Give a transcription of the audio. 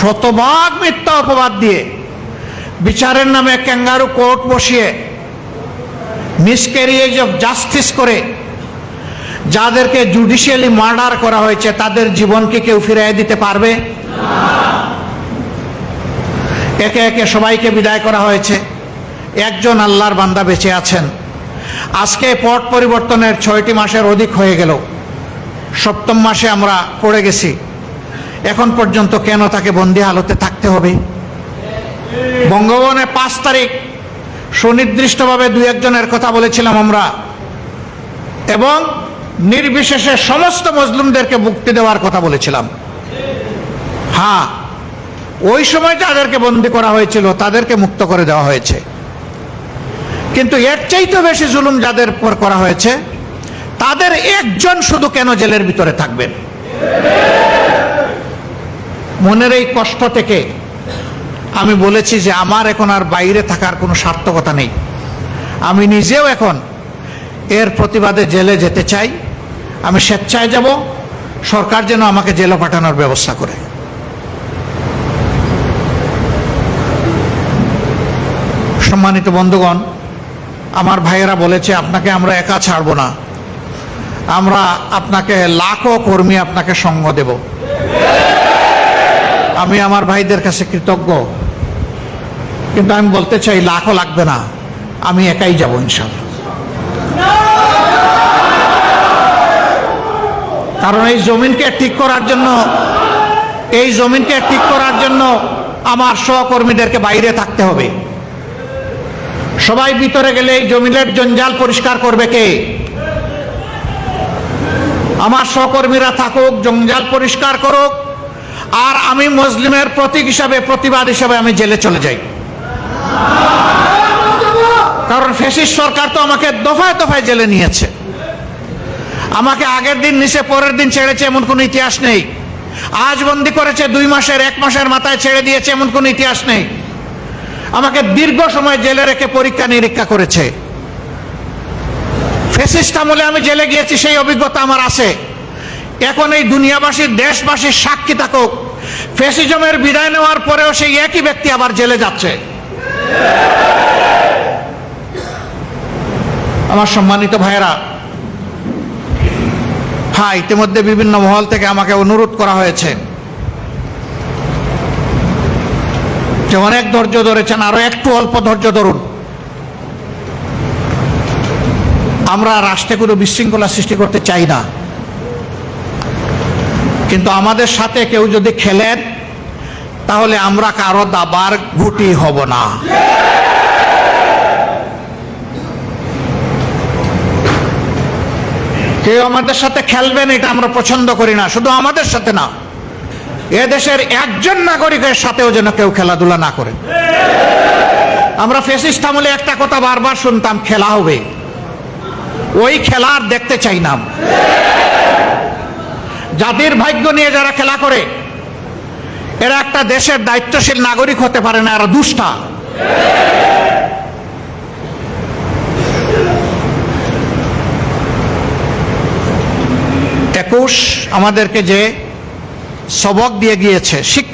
শতভাগ মিথ্যা অপবাদ দিয়ে বিচারের নামে ক্যাঙ্গারু কোর্ট বসিয়ে মিসক্যারিয়েজ অফ জাস্টিস করে যাদেরকে জুডিশিয়ালি মার্ডার করা হয়েছে, তাদের জীবনকে কেউ ফিরিয়ে দিতে পারবে? একে একে সবাইকে বিদায় করা হয়েছে। একজন আল্লাহর বান্দা বেঁচে আছেন। আজকে পট পরিবর্তনের ছয়টি মাসের অধিক হয়ে গেল। সপ্তম মাসে আমরা পড়ে গেছি। এখন পর্যন্ত কেন তাকে বন্দি হালতে থাকতে হবে? বঙ্গভবনে পাঁচ তারিখ সুনির্দিষ্টভাবে দু একজনের কথা বলেছিলাম আমরা। এবং নির্বিশেষে সমস্ত মজলুমদেরকে মুক্তি দেওয়ার কথা বলেছিলাম। হ্যাঁ ওই সময় যাদেরকে বন্দি করা হয়েছিল, তাদেরকে মুক্ত করে দেওয়া হয়েছে। কিন্তু এর চাইতে বেশি জুলুম যাদের পর করা হয়েছে, তাদের একজন শুধু কেন জেলের ভিতরে থাকবেন? মনের এই কষ্ট থেকে আমি বলেছি যে আমার এখন আর বাইরে থাকার কোনো সার্থকতা নেই। আমি নিজেও এখন এর প্রতিবাদে জেলে যেতে চাই। আমি স্বেচ্ছায় যাব। সরকার যেন আমাকে জেলে পাঠানোর ব্যবস্থা করে। সম্মানিত বন্ধুগণ, আমার ভাইয়েরা বলেছে, আপনাকে আমরা একা ছাড়ব না। আমরা আপনাকে লাখো কর্মী আপনাকে সঙ্গ দেব। আমি আমার ভাইদের কাছে কৃতজ্ঞ। কিন্তু আমি বলতে চাই, লাখও লাগবে না। আমি একাই যাব ইনশাল্লাহ কারণ এই জমিনকে ঠিক করার জন্য, এই জমিনকে ঠিক করার জন্য আমার সহকর্মীদেরকে বাইরে থাকতে হবে। সবাই ভিতরে গেলে এই জমিনের জঞ্জাল পরিষ্কার করবে কে? আমার সহকর্মীরা থাকুক, জঞ্জাল পরিষ্কার করুক আর আমি মুসলিমের প্রতীক হিসাবে, প্রতিবাদ হিসাবে আমি জেলে চলে যাই। কারণ ফেসিস সরকার তো আমাকে দফায় দফায় জেলে নিয়েছে। আমাকে আগের দিন নিচে, পরের দিন ছেড়েছে এমন কোনো ইতিহাস নেই। আজ বন্দি করেছে দুই মাসের, এক মাসের মাথায় ছেড়ে দিয়েছে এমন কোনো ইতিহাস নেই। আমাকে দীর্ঘ সময় জেলে রেখে পরীক্ষা নিরীক্ষা করেছে। ফেসিস্ট আমলে আমি জেলে গিয়েছি, সেই অভিজ্ঞতা আমার আছে। এখন এই দুনিয়াবাসীর দেশবাসীর সাক্ষী থাকুক। ফেসিজমের বিদায় নেওয়ার পরেও সেই একই ব্যক্তি আবার জেলে যাচ্ছে। আমার সম্মানিত ভাইয়েরা হ্যাঁ ইতিমধ্যে বিভিন্ন মহল থেকে আমাকে অনুরোধ করা হয়েছে। যে অনেক ধৈর্য ধরেছেন, আরও একটু অল্প ধৈর্য ধরুন। আমরা রাষ্ট্রে কোনো বিশৃঙ্খলা সৃষ্টি করতে চাই না। কিন্তু আমাদের সাথে কেউ যদি খেলেন, তাহলে আমরা কারও দাবার গুটি হব না। কেউ আমাদের সাথে খেলবেন, এটা আমরা পছন্দ করি না, শুধু আমাদের সাথে না। এদেশের একজন নাগরিকের সাথেও যেন কেউ খেলাধুলা না করে। আমরা ফেসিস্ট আমলে একটা কথা বারবার শুনতাম, খেলা হবে। ওই খেলা আর দেখতে চাই না। জাতির ভাগ্য নিয়ে যারা খেলা করে, এরা একটা দেশের দায়িত্বশীল নাগরিক হতে পারে না, এরা দুষ্টা। একুশ, আমাদেরকে যে সবক দিয়ে গিয়েছে, শিক্ষা